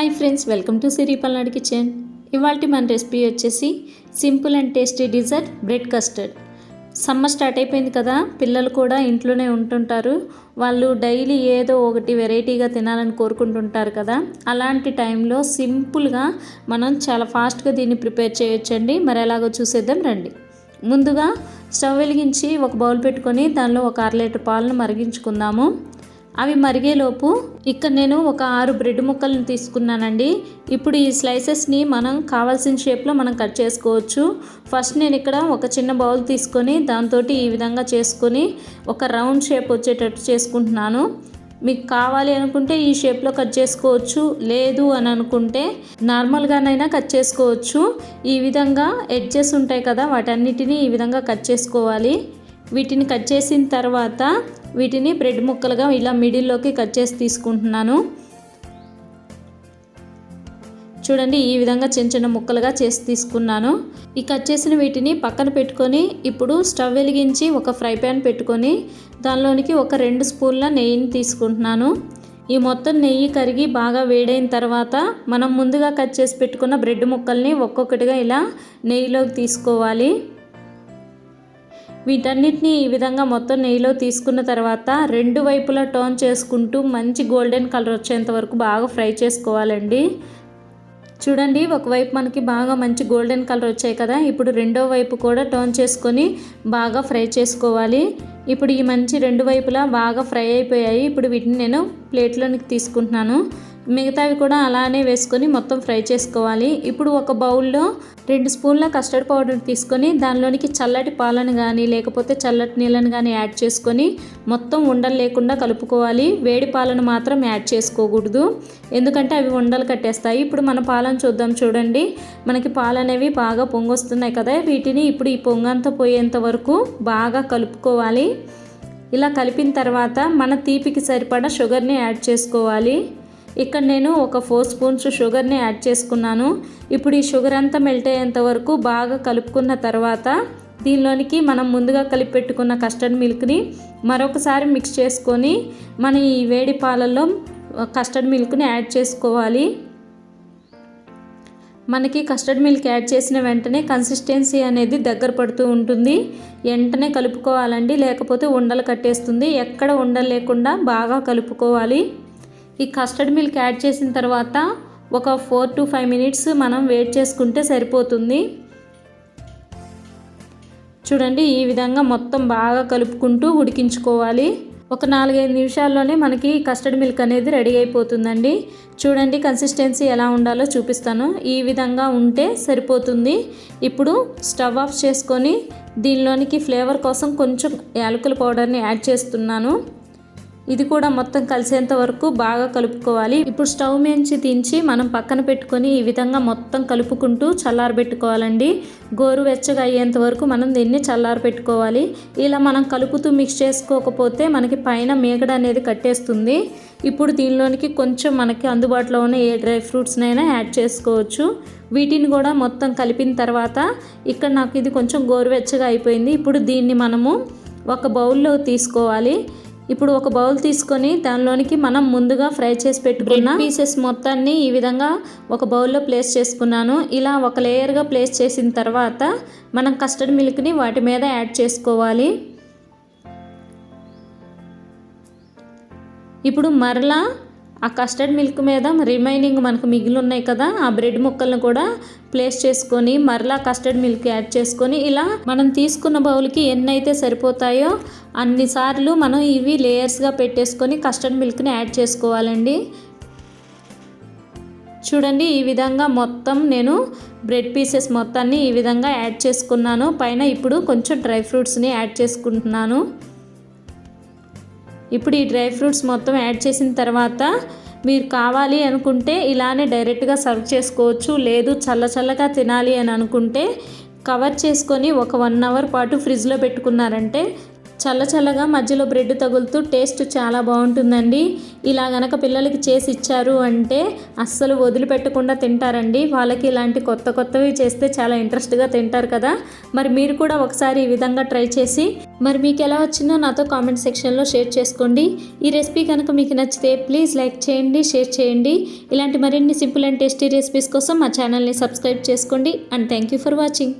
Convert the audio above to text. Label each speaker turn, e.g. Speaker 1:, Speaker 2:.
Speaker 1: Hi friends welcome to Siri Palnadu kitchen. ఇవాళ మన recipe వచ్చేసి simple and tasty dessert bread custard. Summer start అయిపోయింది కదా పిల్లలు కూడా ఇంట్లోనే ఉంటుంటారు. వాళ్ళు డైలీ ఏదో ఒకటి వెరైటీగా తినాలని కోరుకుంటుంటారు కదా. అలాంటి టైంలో సింపుల్గా మనం చాలా ఫాస్ట్గా దీన్ని ప్రిపేర్ చేయొచ్చండి. మరి ఎలాగో చూసేద్దాం రండి. ముందుగా స్టవ్ వెలిగించి ఒక బౌల్ పెట్టుకొని దానిలో ఒక అర లీటర్ పాలను మరిగించుకుందాము. అవి మరిగేలోపు ఇక్కడ నేను ఒక ఆరు బ్రెడ్ ముక్కలను తీసుకున్నానండి. ఇప్పుడు ఈ స్లైసెస్ని మనం కావాల్సిన షేప్లో మనం కట్ చేసుకోవచ్చు. ఫస్ట్ నేను ఇక్కడ ఒక చిన్న బౌల్ తీసుకొని దాంతో ఈ విధంగా చేసుకొని ఒక రౌండ్ షేప్ వచ్చేటట్టు చేసుకుంటున్నాను. మీకు కావాలి అనుకుంటే ఈ షేప్లో కట్ చేసుకోవచ్చు. లేదు అని అనుకుంటే నార్మల్గానైనా కట్ చేసుకోవచ్చు. ఈ విధంగా ఎడ్జెస్ ఉంటాయి కదా వాటన్నిటిని ఈ విధంగా కట్ చేసుకోవాలి. వీటిని కట్ చేసిన తర్వాత వీటిని బ్రెడ్ ముక్కలుగా ఇలా మిడిల్లోకి కట్ చేసి తీసుకుంటున్నాను. చూడండి ఈ విధంగా చిన్న చిన్న ముక్కలుగా చేసి తీసుకున్నాను. ఈ కట్ చేసిన వీటిని పక్కన పెట్టుకొని ఇప్పుడు స్టవ్ వెలిగించి ఒక ఫ్రై ప్యాన్ పెట్టుకొని దానిలోనికి ఒక రెండు స్పూన్ల నెయ్యిని తీసుకుంటున్నాను. ఈ మొత్తం నెయ్యి కరిగి బాగా వేడైన తర్వాత మనం ముందుగా కట్ చేసి పెట్టుకున్న బ్రెడ్ ముక్కల్ని ఒక్కొక్కటిగా ఇలా నెయ్యిలోకి తీసుకోవాలి. వీటన్నిటిని ఈ విధంగా మొత్తం నెయ్యిలో తీసుకున్న తర్వాత రెండు వైపులా టర్న్ చేసుకుంటూ మంచి గోల్డెన్ కలర్ వచ్చేంత వరకు బాగా ఫ్రై చేసుకోవాలండి. చూడండి ఒకవైపు మనకి బాగా మంచి గోల్డెన్ కలర్ వచ్చాయి కదా. ఇప్పుడు రెండో వైపు కూడా టర్న్ చేసుకొని బాగా ఫ్రై చేసుకోవాలి. ఇప్పుడు ఈ మంచి రెండు వైపులా బాగా ఫ్రై అయిపోయాయి. ఇప్పుడు వీటిని నేను ప్లేట్లోనికి తీసుకుంటున్నాను. మిగతావి కూడా అలానే వేసుకొని మొత్తం ఫ్రై చేసుకోవాలి. ఇప్పుడు ఒక బౌల్లో రెండు స్పూన్ల కస్టర్డ్ పౌడర్ తీసుకొని దానిలోనికి చల్లటి పాలను కానీ లేకపోతే చల్లటి నీళ్ళని కానీ యాడ్ చేసుకొని మొత్తం ఉండలు లేకుండా కలుపుకోవాలి. వేడి పాలను మాత్రం యాడ్ చేసుకోకూడదు. ఎందుకంటే అవి ఉండలు కట్టేస్తాయి. ఇప్పుడు మన పాలను చూద్దాం చూడండి. మనకి పాలు అనేవి బాగా పొంగొస్తున్నాయి కదా. వీటిని ఇప్పుడు ఈ పొంగంతా పోయేంత వరకు బాగా కలుపుకోవాలి. ఇలా కలిపిన తర్వాత మన తీపికి సరిపడా షుగర్ని యాడ్ చేసుకోవాలి. ఇక్కడ నేను ఒక ఫోర్ స్పూన్స్ షుగర్ని యాడ్ చేసుకున్నాను. ఇప్పుడు ఈ షుగర్ అంతా మెల్ట్ అయ్యేంత వరకు బాగా కలుపుకున్న తర్వాత దీనిలోనికి మనం ముందుగా కలిపి పెట్టుకున్న కస్టర్డ్ మిల్క్ని మరొకసారి మిక్స్ చేసుకొని మన ఈ వేడి పాలల్లో కస్టర్డ్ మిల్క్ని యాడ్ చేసుకోవాలి. మనకి కస్టర్డ్ మిల్క్ యాడ్ చేసిన వెంటనే కన్సిస్టెన్సీ అనేది దగ్గర పడుతూ ఉంటుంది. వెంటనే కలుపుకోవాలండి లేకపోతే ఉండలు కట్టేస్తుంది. ఎక్కడ ఉండలు లేకుండా బాగా కలుపుకోవాలి. ఈ కస్టర్డ్ మిల్క్ యాడ్ చేసిన తర్వాత ఒక ఫోర్ టు ఫైవ్ మినిట్స్ మనం వెయిట్ చేసుకుంటే సరిపోతుంది. చూడండి ఈ విధంగా మొత్తం బాగా కలుపుకుంటూ ఉడికించుకోవాలి. ఒక నాలుగైదు నిమిషాల్లోనే మనకి కస్టర్డ్ మిల్క్ అనేది రెడీ అయిపోతుందండి. చూడండి కన్సిస్టెన్సీ ఎలా ఉండాలో చూపిస్తాను. ఈ విధంగా ఉంటే సరిపోతుంది. ఇప్పుడు స్టవ్ ఆఫ్ చేసుకొని దీనిలోనికి ఫ్లేవర్ కోసం కొంచెం యాలకుల పౌడర్ని యాడ్ చేస్తున్నాను. ఇది కూడా మొత్తం కలిసేంత వరకు బాగా కలుపుకోవాలి. ఇప్పుడు స్టవ్ మించి దించి మనం పక్కన పెట్టుకొని ఈ విధంగా మొత్తం కలుపుకుంటూ చల్లారబెట్టుకోవాలండి గోరువెచ్చగా అయ్యేంత వరకు మనం దీన్ని చల్లారబెట్టుకోవాలి ఇలా మనం కలుపుతూ మిక్స్ చేసుకోకపోతే మనకి పైన మేగడ అనేది కట్టేస్తుంది. ఇప్పుడు దీనిలోనికి కొంచెం మనకి అందుబాటులో ఉన్న ఏ డ్రై ఫ్రూట్స్నైనా యాడ్ చేసుకోవచ్చు. వీటిని కూడా మొత్తం కలిపిన తర్వాత ఇక్కడ నాకు ఇది కొంచెం గోరువెచ్చగా అయిపోయింది. ఇప్పుడు దీన్ని మనము ఒక బౌల్లో తీసుకోవాలి. ఇప్పుడు ఒక బౌల్ తీసుకొని దానిలోనికి మనం ముందుగా ఫ్రై చేసి పెట్టుకున్న పీసెస్ మొత్తాన్ని ఈ విధంగా ఒక బౌల్లో ప్లేస్ చేసుకున్నాను. ఇలా ఒక లేయర్గా ప్లేస్ చేసిన తర్వాత మనం కస్టర్డ్ మిల్క్ని వాటి మీద యాడ్ చేసుకోవాలి. ఇప్పుడు మరలా ఆ కస్టర్డ్ మిల్క్ మీద రిమైనింగ్ మనకు మిగిలి ఉన్నాయి కదా ఆ బ్రెడ్ ముక్కలను కూడా ప్లేస్ చేసుకొని మరలా కస్టర్డ్ మిల్క్ యాడ్ చేసుకొని ఇలా మనం తీసుకున్న బౌల్కి ఎన్ని అయితే సరిపోతాయో అన్నిసార్లు మనం ఇవి లేయర్స్గా పెట్టేసుకొని కస్టర్డ్ మిల్క్ని యాడ్ చేసుకోవాలండి. చూడండి ఈ విధంగా మొత్తం నేను బ్రెడ్ పీసెస్ మొత్తాన్ని ఈ విధంగా యాడ్ చేసుకున్నాను. పైన ఇప్పుడు కొంచెం డ్రై ఫ్రూట్స్ని యాడ్ చేసుకుంటున్నాను. ఇప్పుడు ఈ డ్రై ఫ్రూట్స్ మొత్తం యాడ్ చేసిన తర్వాత మీరు కావాలి అనుకుంటే ఇలానే డైరెక్ట్గా సర్వ్ చేసుకోవచ్చు. లేదు చల్ల చల్లగా తినాలి అని అనుకుంటే కవర్ చేసుకొని ఒక వన్ అవర్ పాటు ఫ్రిడ్జ్లో పెట్టుకున్నారంటే చల్ల చల్లగా మధ్యలో బ్రెడ్ తగులుతూ టేస్ట్ చాలా బాగుంటుందండి. ఇలా గనక పిల్లలకి చేసి ఇచ్చారు అంటే అస్సలు వదిలిపెట్టకుండా తింటారండి. వాళ్ళకి ఇలాంటి కొత్త కొత్తవి చేస్తే చాలా ఇంట్రెస్ట్గా తింటారు కదా. మరి మీరు కూడా ఒకసారి ఈ విధంగా ట్రై చేసి మరి మీకు ఎలా వచ్చిందో నాతో కామెంట్ సెక్షన్లో షేర్ చేసుకోండి. ఈ రెసిపీ కనుక మీకు నచ్చితే ప్లీజ్ లైక్ చేయండి షేర్ చేయండి. ఇలాంటి మరిన్ని సింపుల్ అండ్ టేస్టీ రెసిపీస్ కోసం మా ఛానల్ని సబ్స్క్రైబ్ చేసుకోండి. And thank you for watching.